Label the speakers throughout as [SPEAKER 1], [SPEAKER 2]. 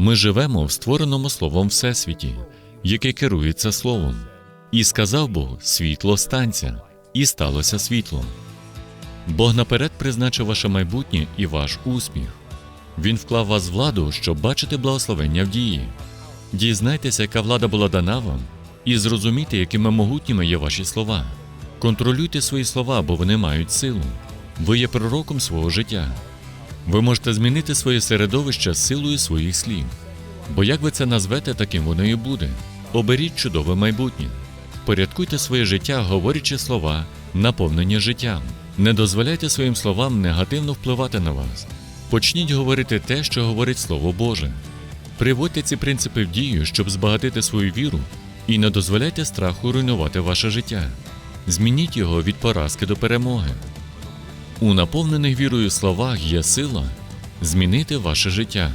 [SPEAKER 1] Ми живемо в створеному словом всесвіті, яке керується словом. І сказав Бог: світло станця, і сталося світло. Бог наперед призначив ваше майбутнє і ваш успіх. Він вклав вас владу, щоб бачити благословення в дії. Дізнайтеся, яка влада була дана вам, і зрозумійте, якими могутніми є ваші слова. Контролюйте свої слова, бо вони мають силу. Ви є пророком свого життя. Ви можете змінити своє середовище силою своїх слів. Бо як ви це назвете, таким воно і буде. Оберіть чудове майбутнє. Порядкуйте своє життя, говорячи слова, наповнені життям. Не дозволяйте своїм словам негативно впливати на вас. Почніть говорити те, що говорить Слово Боже. Приводьте ці принципи в дію, щоб збагатити свою віру, і не дозволяйте страху руйнувати ваше життя. Змініть його від поразки до перемоги. У наповнених вірою словах є сила змінити ваше життя.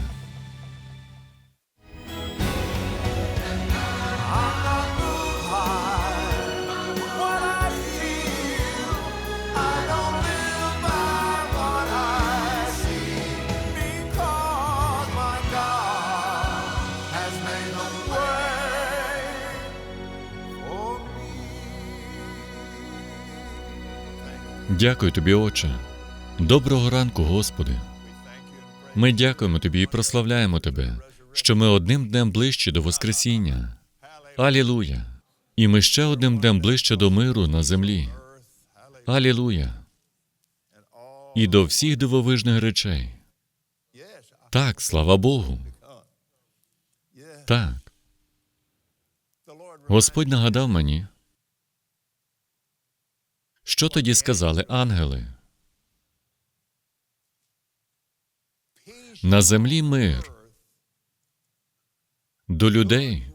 [SPEAKER 1] Дякую тобі, Отче. Доброго ранку, Господи. Ми дякуємо тобі і прославляємо тебе, що ми одним днем ближче до Воскресіння. Алілуя! І ми ще одним днем ближче до миру на землі. Алілуя! І до всіх дивовижних речей. Так, слава Богу. Так. Господь нагадав мені, що тоді сказали ангели. На землі мир. До людей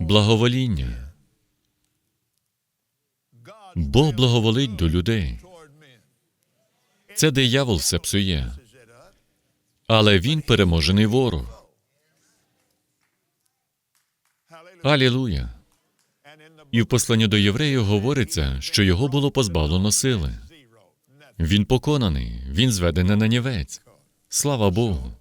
[SPEAKER 1] благовоління. Бог благоволить до людей. Це диявол все псує. Але він переможений ворог. Алілуя. І в посланні до євреїв говориться, що його було позбавлено сили. Він поконаний, він зведений на нівець. Слава Богу.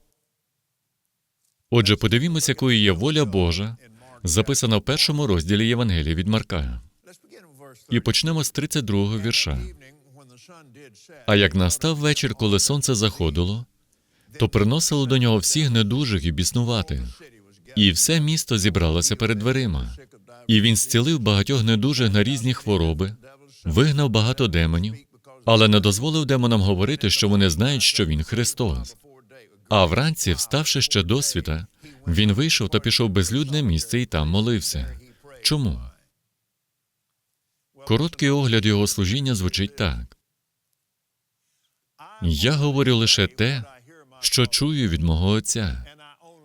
[SPEAKER 1] Отже, подивімося, якою є воля Божа, записана в першому розділі Євангелія від Марка. І почнемо з 32-го вірша. А як настав вечір, коли сонце заходило, то приносило до нього всіх недужих і біснуватих, і все місто зібралося перед дверима. І він зцілив багатьох недужих на різні хвороби, вигнав багато демонів, але не дозволив демонам говорити, що вони знають, що він Христос. А вранці, вставши ще до світа, він вийшов та пішов в безлюдне місце і там молився. Чому? Короткий огляд його служіння звучить так: я говорю лише те, що чую від мого Отця,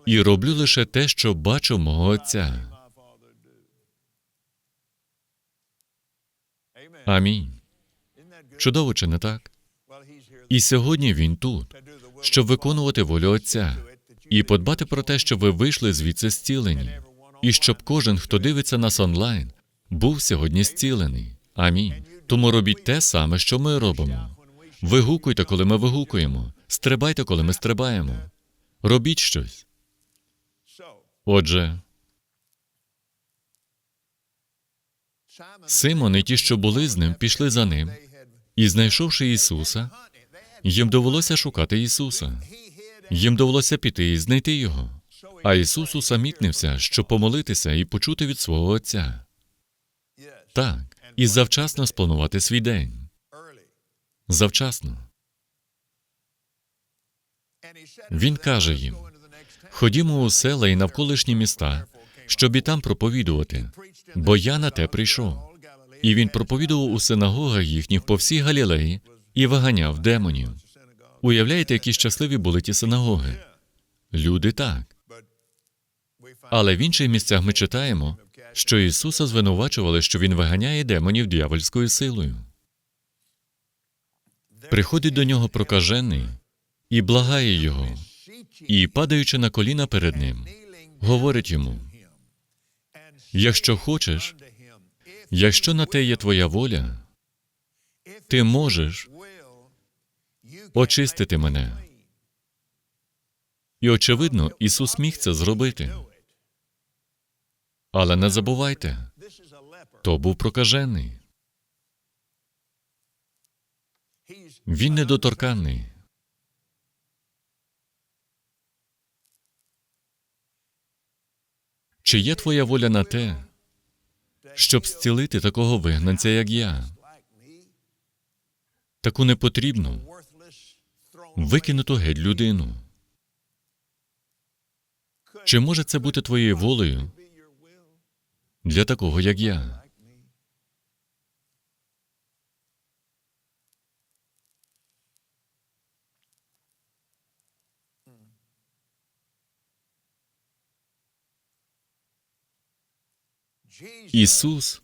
[SPEAKER 1] і роблю лише те, що бачу мого Отця. Амінь. Чудово, чи не так? І сьогодні він тут, щоб виконувати волю Отця і подбати про те, щоб ви вийшли звідси зцілені, і щоб кожен, хто дивиться нас онлайн, був сьогодні зцілений. Амінь. Тому робіть те саме, що ми робимо. Вигукуйте, коли ми вигукуємо, стрибайте, коли ми стрибаємо. Робіть щось. Отже, Симон і ті, що були з ним, пішли за ним, і, знайшовши Ісуса, їм довелося шукати Ісуса. Їм довелося піти і знайти Його. А Ісус усамітнився, щоб помолитися і почути від свого Отця. Так, і завчасно спланувати свій день. Завчасно. Він каже їм: ходімо у села і навколишні міста, щоб і там проповідувати, бо я на те прийшов. І він проповідував у синагогах їхніх по всій Галілеї і виганяв демонів. Уявляєте, які щасливі були ті синагоги? Люди так. Але в інших місцях ми читаємо, що Ісуса звинувачували, що Він виганяє демонів дьявольською силою. Приходить до нього прокажений і благає його, і, падаючи на коліна перед ним, говорить йому: якщо хочеш, якщо на те є твоя воля, ти можеш очистити мене. І очевидно, Ісус міг це зробити. Але не забувайте, то був прокажений. Він недоторканний. Чи є твоя воля на те, щоб зцілити такого вигнанця, як я, таку непотрібну, викинуту геть людину? Чи може це бути твоєю волею для такого, як я? Ісус,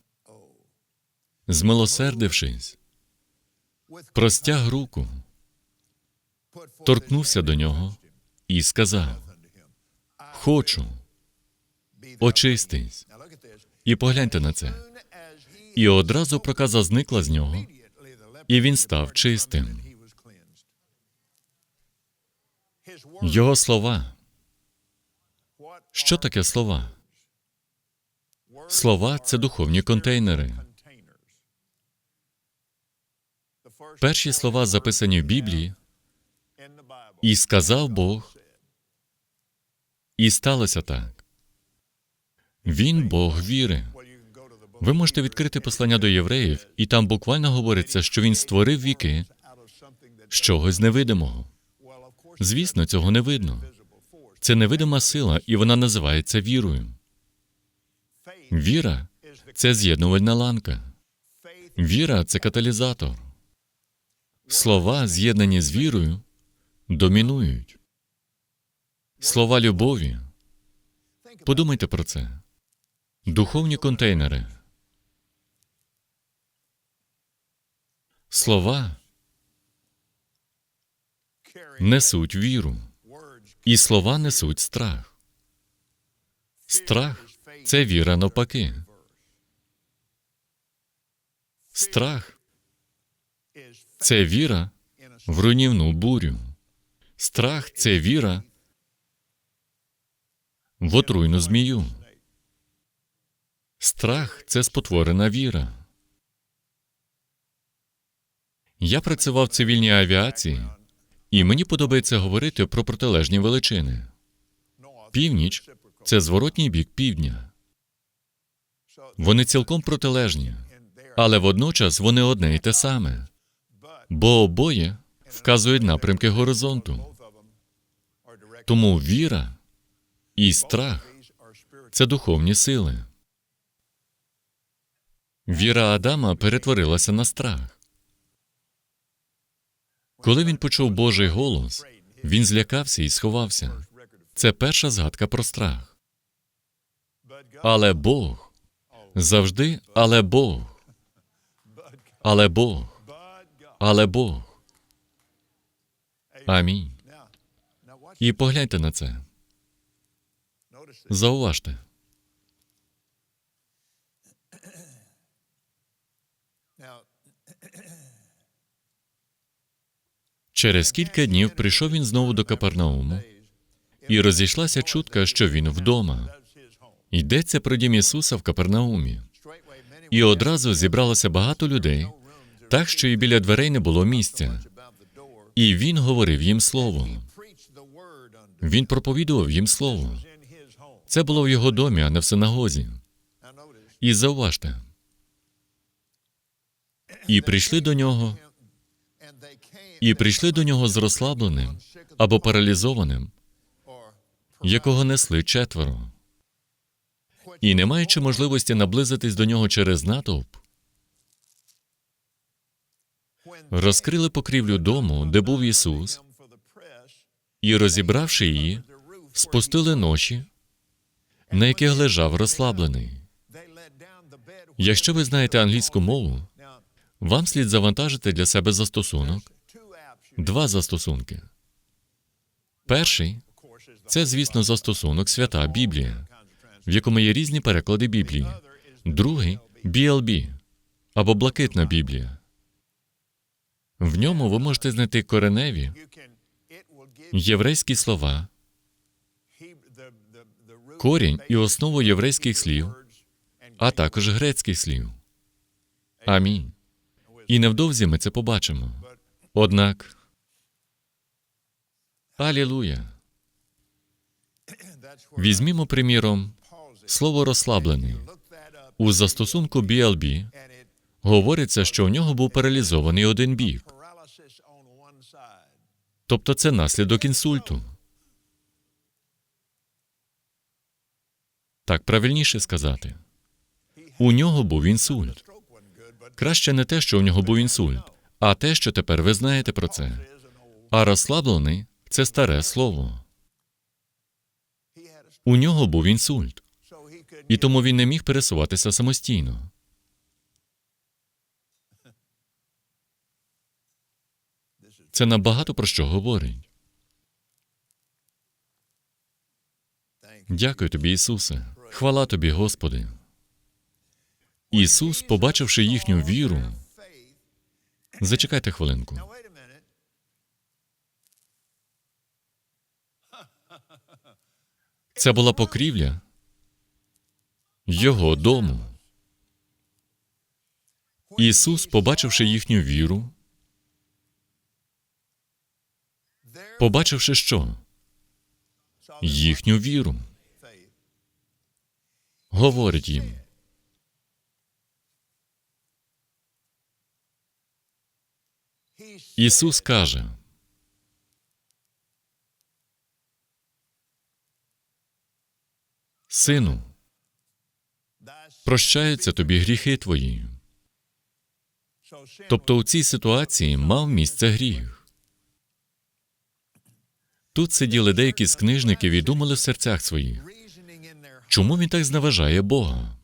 [SPEAKER 1] змилосердившись, простяг руку, торкнувся до нього і сказав: Хочу, очистись. І погляньте на це. І одразу проказа зникла з нього, і він став чистим. Його слова. Що таке слова? Слова це духовні контейнери. Перші слова записані в Біблії, і сказав Бог, і сталося так. Він Бог віри. Ви можете відкрити послання до євреїв, і там буквально говориться, що він створив віки з чогось невидимого. Звісно, цього не видно. Це невидима сила, і вона називається вірою. Віра це з'єднувальна ланка. Віра це каталізатор. Слова, з'єднані з вірою, домінують. Слова любові. Подумайте про це. Духовні контейнери. Слова несуть віру, і слова несуть страх. Страх це віра навпаки. Страх це віра в руйнівну бурю. Страх це віра в отруйну змію. Страх це спотворена віра. Я працював в цивільній авіації, і мені подобається говорити про протилежні величини. Північ це зворотній бік півдня. Вони цілком протилежні, але водночас вони одне і те саме, бо обоє вказують напрямки горизонту. Тому віра і страх це духовні сили. Віра Адама перетворилася на страх. Коли він почув Божий голос, він злякався і сховався. Це перша згадка про страх. Але Бог завжди, але Бог, але Бог, але Бог. Амінь. І погляньте на це. Зауважте. Через кілька днів прийшов він знову до Капернауму, і розійшлася чутка, що він вдома. Йдеться про дім Ісуса в Капернаумі. І одразу зібралося багато людей, так що і біля дверей не було місця. І він говорив їм слово. Він проповідував їм слово. Це було в його домі, а не в синагозі. І зауважте. І прийшли до нього, і прийшли до нього з розслабленим або паралізованим, якого несли четверо. І не маючи можливості наблизитись до нього через натовп, розкрили покрівлю дому, де був Ісус, і, розібравши її, спустили ноші, на яких лежав розслаблений. Якщо ви знаєте англійську мову, вам слід завантажити для себе застосунок, два застосунки. Перший це, звісно, застосунок Свята Біблія. В якому є різні переклади Біблії. Другий BLB або Блакитна Біблія. В ньому ви можете знайти кореневі єврейські слова корінь і основу єврейських слів, а також грецьких слів. Амінь. І невдовзі ми це побачимо. Однак, Алілуя. Візьмімо, приміром, слово розслаблений. У застосунку BLB говориться, що у нього був паралізований один бік, тобто це наслідок інсульту. Так правильніше сказати. У нього був інсульт. Краще не те, що у нього був інсульт, а те, що тепер ви знаєте про це. А розслаблений це старе слово. У нього був інсульт, і тому він не міг пересуватися самостійно. Це набагато про що говорить. Дякую тобі, Ісусе. Хвала тобі, Господи. Ісус, побачивши їхню віру, зачекайте хвилинку. Це була покрівля його дому. Ісус, побачивши їхню віру, побачивши що? Їхню віру, говорить їм. Ісус каже: Сину,
[SPEAKER 2] "Thy sin
[SPEAKER 1] прощаються тобі гріхи твої. Тобто у цій ситуації мав місце гріх. Тут сиділи деякі з книжників і думали в серцях своїх, чому він так зневажає Бога?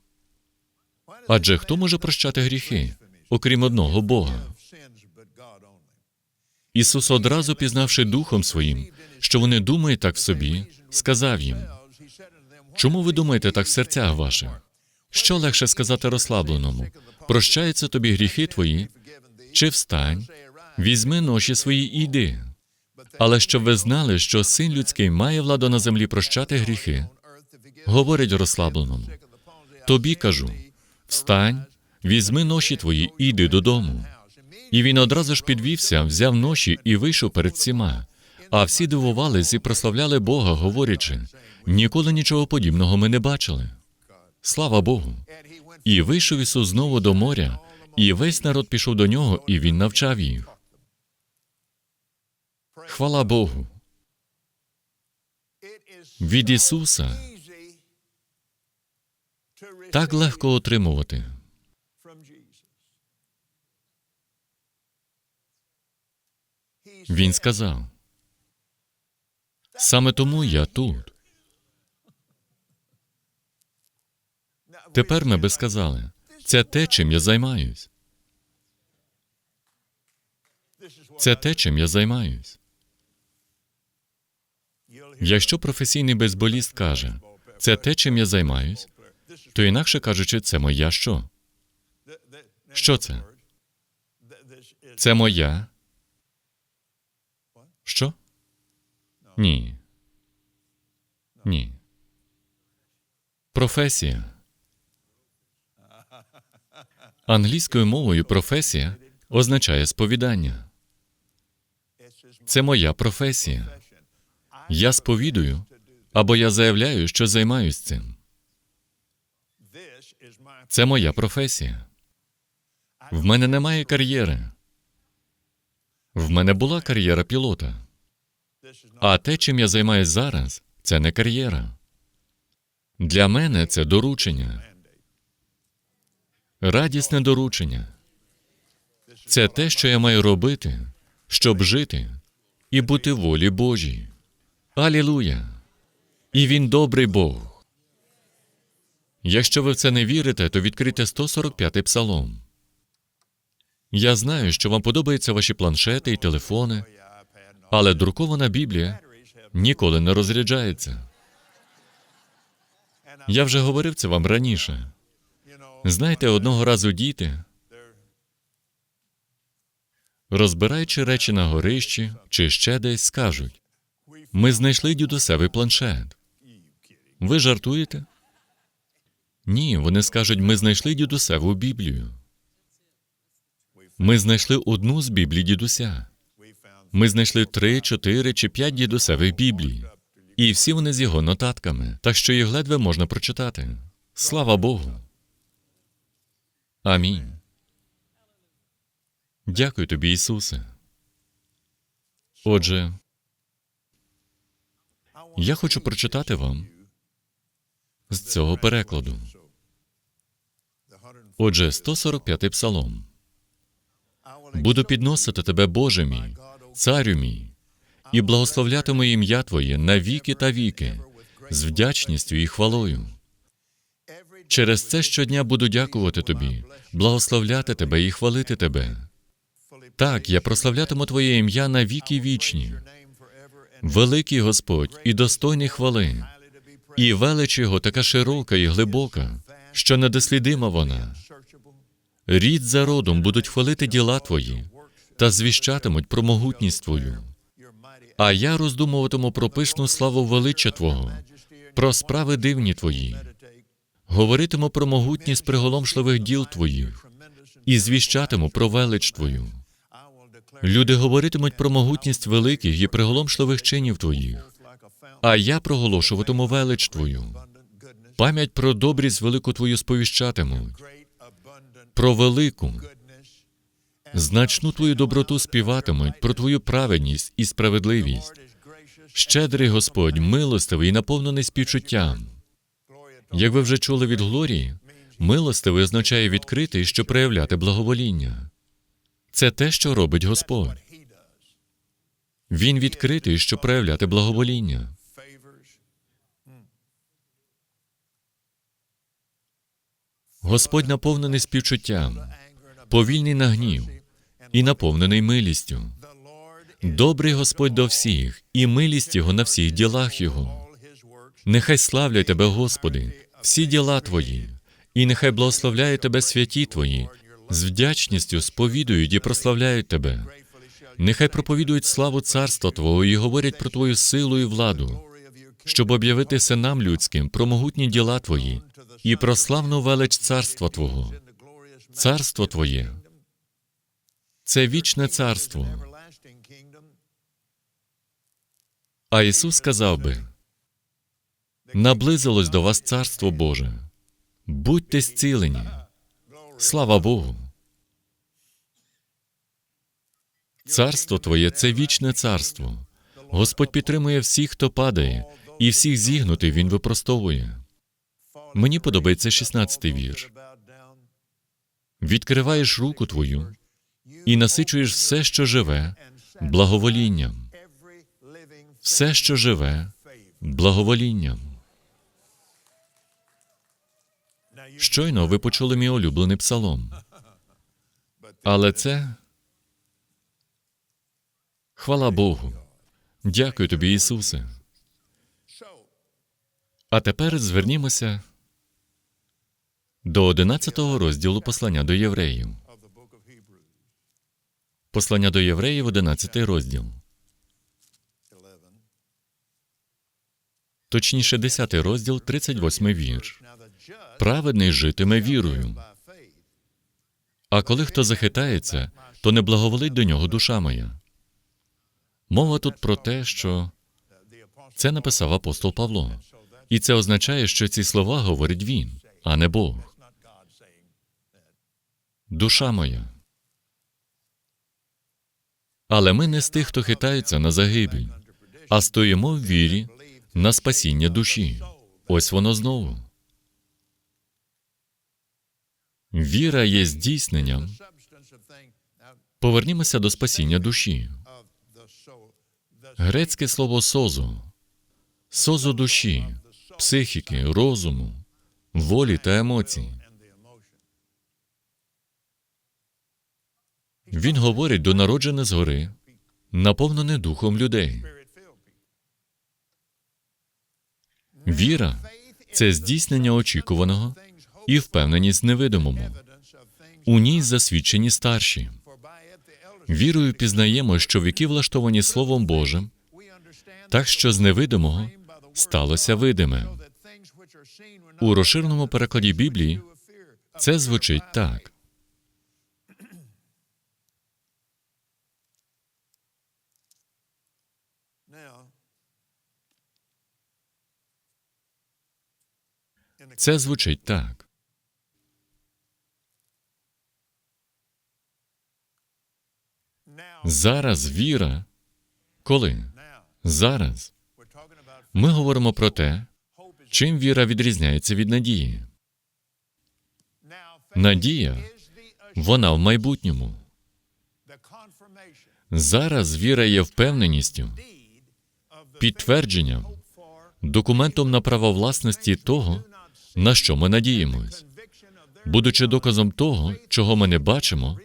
[SPEAKER 1] Адже хто може прощати гріхи, окрім одного Бога? Ісус, одразу пізнавши духом своїм, що вони думають так в собі, сказав їм:
[SPEAKER 2] He said unto them, "What
[SPEAKER 1] Чому ви думаєте так в серцях ваших? Що легше сказати розслабленому? Прощаються тобі гріхи твої, чи встань, візьми ноші свої і йди. Але щоб ви знали, що син людський має владу на землі прощати гріхи, говорить розслабленому. Тобі кажу: встань, візьми ноші твої і йди додому. І він одразу ж підвівся, взяв ноші і вийшов перед всіма. А всі дивувались і прославляли Бога, говорячи: ніколи нічого подібного ми не бачили. Слава Богу! І вийшов Ісус знову до моря, і весь народ пішов до нього, і він навчав їх. Хвала Богу! Від Ісуса так легко отримувати. Він сказав: саме тому я тут. Тепер ми би сказали, це те, чим я займаюсь. Це те, чим я займаюсь. Якщо професійний бейсболіст каже, це те, чим я займаюсь, то інакше кажучи, це моя що? Що це? Це моя. Що? Ні. Ні. Професія. Англійською мовою професія означає сповідання. Це моя професія. Я сповідую або я заявляю, що займаюсь цим. Це моя професія. В мене немає кар'єри. В мене була кар'єра пілота. А те, чим я займаюсь зараз, це не кар'єра. Для мене це доручення. Радісне доручення. Це те, що я маю робити, щоб жити і бути волі Божій. Алілуя! І він добрий Бог. Якщо ви в це не вірите, то відкрийте 145-й псалом. Я знаю, що вам подобаються ваші планшети і телефони, але друкована Біблія ніколи не розряджається. Я вже говорив це вам раніше. Знаєте, одного разу діти, розбираючи речі на горищі чи ще десь, скажуть: ми знайшли дідусевий планшет. Ви жартуєте? Ні, вони скажуть, ми знайшли дідусеву Біблію. Ми знайшли одну з Біблій дідуся. Ми знайшли три, чотири чи п'ять дідусевих Біблій. І всі вони з його нотатками, так що їх ледве можна прочитати. Слава Богу. Амінь. Дякую тобі, Ісусе. Отже, я хочу прочитати вам з цього перекладу. Отже, 145-й псалом. Буду підносити тебе, Боже мій, царю мій, і благословлятиму ім'я Твоє на віки та віки, з вдячністю і хвалою. Через це щодня буду дякувати тобі, благословляти тебе і хвалити тебе. Так, я прославлятиму Твоє ім'я на віки вічні. Великий Господь і достойний хвали, і велич його така широка і глибока, що недослідима вона. Рід за родом будуть хвалити діла Твої та звіщатимуть про могутність Твою. А я роздумуватиму про пишну славу величчя Твого, про справи дивні Твої, говоритиму про могутність приголомшливих діл Твоїх і звіщатиму про велич Твою. Люди говоритимуть про могутність великих і приголомшливих чинів Твоїх, а я проголошуватиму велич Твою. Пам'ять про добрість велику Твою сповіщатимуть, про велику, значну Твою доброту співатимуть, про Твою праведність і справедливість. Щедрий Господь, милостивий і наповнений співчуттям. Як ви вже чули від Глорії, милостивий означає відкритий, що проявляти благовоління. Це те, що робить Господь. Він відкритий, щоб проявляти благовоління. Господь наповнений співчуттям, повільний на гнів і наповнений милістю. Добрий Господь до всіх, і милість Його на всіх ділах Його. Нехай славлять тебе, Господи, всі діла Твої, і нехай благословляють тебе святі Твої, з вдячністю сповідують і прославляють Тебе. Нехай проповідують славу царства Твого і говорять про Твою силу і владу, щоб об'явити синам людським про могутні діла Твої і про славну велич царства Твого. Царство Твоє це вічне царство. А Ісус сказав би: наблизилось до вас царство Боже. Будьте зцілені. Слава Богу. Царство Твоє це вічне царство. Господь підтримує всіх, хто падає, і всіх зігнутих Він випростовує. Мені подобається 16-й вірш. Відкриваєш руку твою і насичуєш все, що живе, благоволінням. Все, що живе, благоволінням. Щойно ви почули мій улюблений псалом. Але це хвала Богу. Дякую тобі, Ісусе. А тепер звернімося до 11 розділу послання до євреїв. Послання до євреїв, 11 розділ. Точніше, 10 розділ, 38 вірш. Праведний житиме вірою. А коли хто захитається, то не благоволить до нього душа моя. Мова тут про те, що це написав апостол Павло. І це означає, що ці слова говорить він, а не Бог. Душа моя. Але ми не з тих, хто хитається на загибель, а стоїмо в вірі на спасіння душі. Ось воно знову. Віра є здійсненням. Повернімося до спасіння душі. Грецьке слово созо, созо душі, психіки, розуму, волі та емоцій. Він говорить до народжене згори, наповнене духом людей. Віра це здійснення очікуваного і впевненість в невидимому. У ній засвідчені старші. Вірою пізнаємо, що віки влаштовані Словом Божим, так що з невидимого сталося видиме. У розширеному перекладі Біблії це звучить так. Це звучить так. Зараз віра. Коли? Зараз. Ми говоримо про те, чим віра відрізняється від надії. Надія вона в майбутньому. Зараз віра є впевненістю, підтвердженням, документом на право власності того, на що ми надіємось, будучи доказом того, чого ми не бачимо,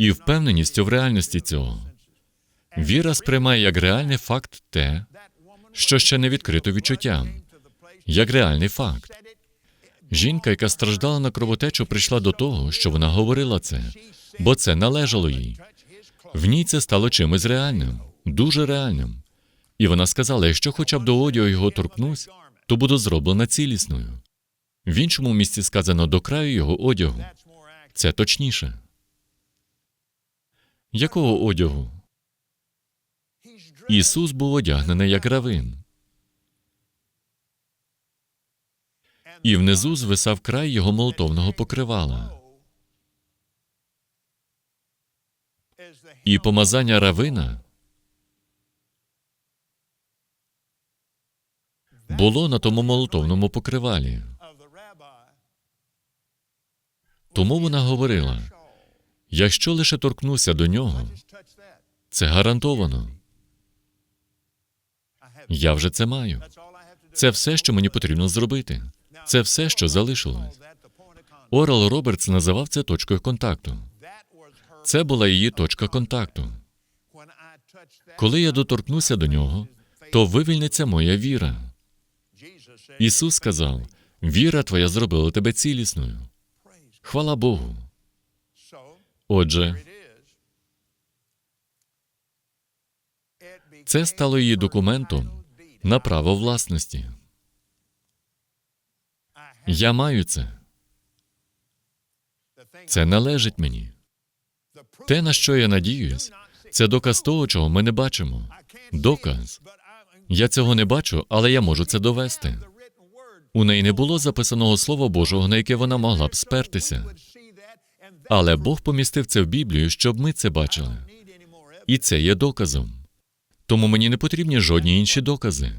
[SPEAKER 1] і впевненістю в реальності цього. Віра сприймає як реальний факт те, що ще не відкрито відчуттям, як реальний факт. Жінка, яка страждала на кровотечу, прийшла до того, що вона говорила це, бо це належало їй. В ній це стало чимось реальним, дуже реальним. І вона сказала: якщо хоча б до одягу його торкнусь, то буду зроблена цілісною. В іншому місці сказано до краю його одягу. Це точніше. Якого одягу? Ісус був одягнений як равин. І внизу звисав край його молотовного покривала. І помазання равина було на тому молотовному покривалі. Тому вона говорила: якщо лише торкнуся до нього, це гарантовано. Я вже це маю. Це все, що мені потрібно зробити. Це все, що залишилось. Орел Робертс називав це точкою контакту. Це була її точка контакту. Коли я доторкнуся до нього, то вивільниться моя віра. Ісус сказав: віра твоя зробила тебе цілісною. Хвала Богу. Отже, це стало її документом на право власності. Я маю це. Це належить мені. Те, на що я надіюсь, це доказ того, чого ми не бачимо. Доказ. Я цього не бачу, але я можу це довести. У неї не було записаного Слова Божого, на яке вона могла б спертися. Але Бог помістив це в Біблію, щоб ми це бачили. І це є доказом. Тому мені не потрібні жодні інші докази.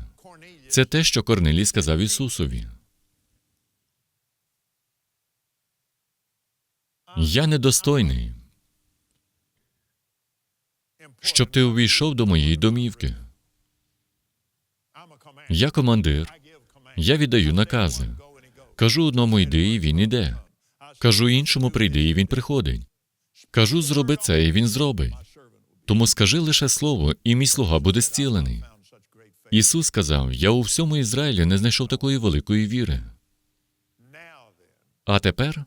[SPEAKER 1] Це те, що Корнелій сказав Ісусові. Я недостойний, щоб ти увійшов до моєї домівки. Я командир, я віддаю накази. Кажу одному йди, і він іде. Кажу іншому прийди, і він приходить. Кажу, зроби це, і він зробить. Тому скажи лише слово, і мій слуга буде зцілений. Ісус сказав: Я у всьому Ізраїлі не знайшов такої великої віри. А тепер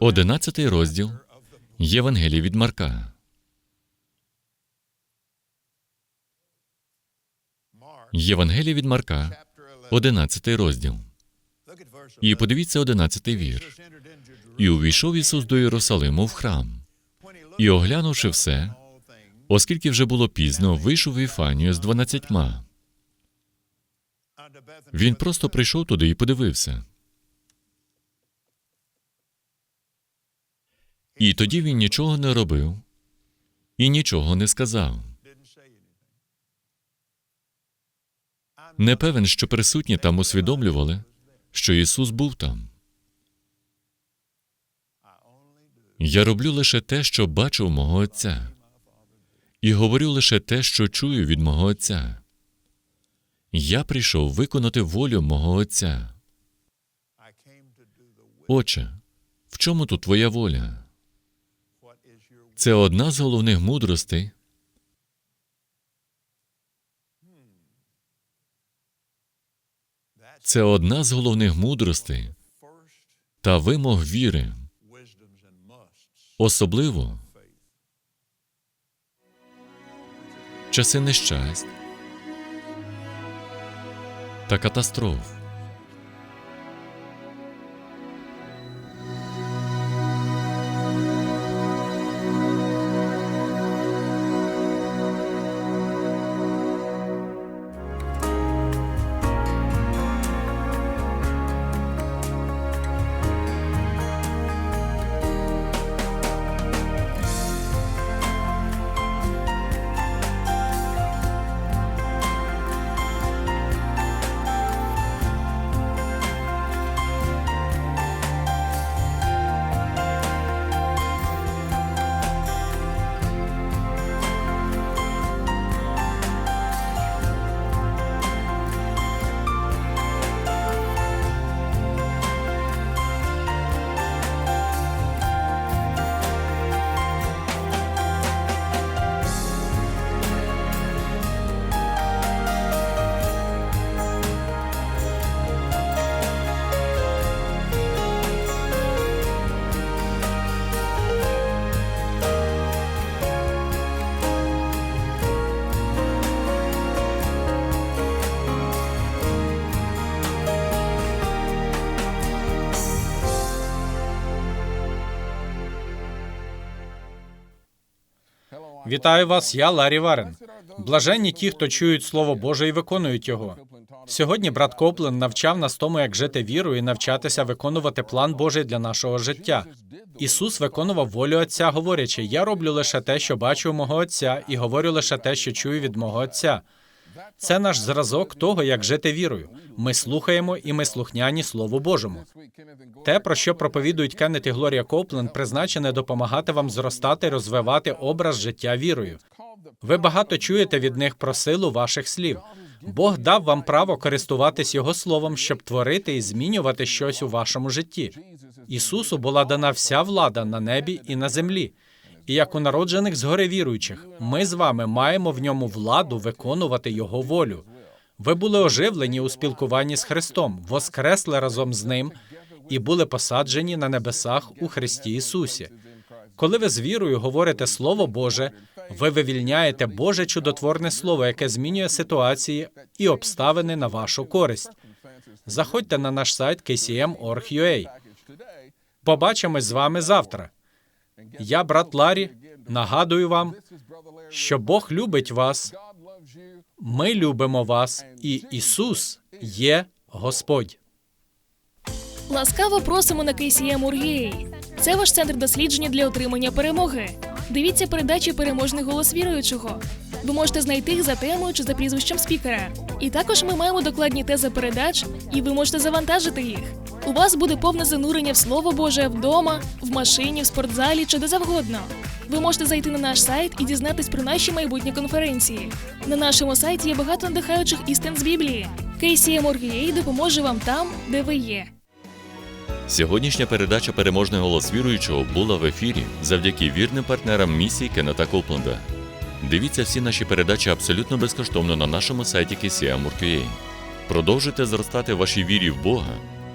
[SPEAKER 1] одинадцятий розділ Євангелії від Марка. Євангелія від Марка, одинадцятий розділ. І подивіться одинадцятий вірш. І увійшов Ісус до Єрусалиму в храм, і, оглянувши все, оскільки вже було пізно, вийшов в Іфанію з дванадцятьма. Він просто прийшов туди і подивився. І тоді він нічого не робив і нічого не сказав. Не певен, що присутні там усвідомлювали, що Ісус був там. Я роблю лише те, що бачу в мого Отця, і говорю лише те, що чую від мого Отця. Я прийшов виконати волю мого Отця. Отче, в чому тут твоя воля? Це одна з головних мудростей. Це одна з головних мудростей та вимог віри, особливо часи нещасть, та катастроф.
[SPEAKER 3] Вітаю вас, я Ларі Варен. Блаженні ті, хто чують Слово Боже і виконують його. Сьогодні брат Коплен навчав нас тому, як жити вірою і навчатися виконувати план Божий для нашого життя. Ісус виконував волю Отця, говорячи: Я роблю лише те, що бачу у мого Отця, і говорю лише те, що чую від мого Отця. Це наш зразок того, як жити вірою. Ми слухаємо і ми слухняні Слову Божому. Те, про що проповідують Кеннет і Глорія Копленд, призначене допомагати вам зростати, розвивати образ життя вірою. Ви багато чуєте від них про силу ваших слів. Бог дав вам право користуватись його словом, щоб творити і змінювати щось у вашому житті. Ісусу була дана вся влада на небі і на землі. І як у народжених згори віруючих, ми з вами маємо в ньому владу виконувати його волю. Ви були оживлені у спілкуванні з Христом, воскресли разом з ним і були посаджені на небесах у Христі Ісусі. Коли ви з вірою говорите Слово Боже, ви вивільняєте Боже чудотворне слово, яке змінює ситуації і обставини на вашу користь. Заходьте на наш сайт kcm.org.ua. Побачимось з вами завтра. Я, брат Ларі, нагадую вам, що Бог любить вас, ми любимо вас, і Ісус є Господь.
[SPEAKER 4] Ласкаво просимо на KCM Ургей. Це ваш центр дослідження для отримання перемоги. Дивіться передачі Переможний голос віруючого. Ви можете знайти їх за темою чи за прізвищем спікера. І також ми маємо докладні тези передач, і ви можете завантажити їх. У вас буде повне занурення в Слово Боже вдома, в машині, в спортзалі чи де завгодно. Ви можете зайти на наш сайт і дізнатись про наші майбутні конференції. На нашому сайті є багато надихаючих істин з Біблії. KCM Ургей допоможе вам там, де ви є.
[SPEAKER 1] Сьогоднішня передача Переможний голос віруючого була в ефірі завдяки вірним партнерам місії Кеннета Копленда. Дивіться всі наші передачі абсолютно безкоштовно на нашому сайті KCM.org.ua. Продовжуйте зростати в вашій вірі в Бога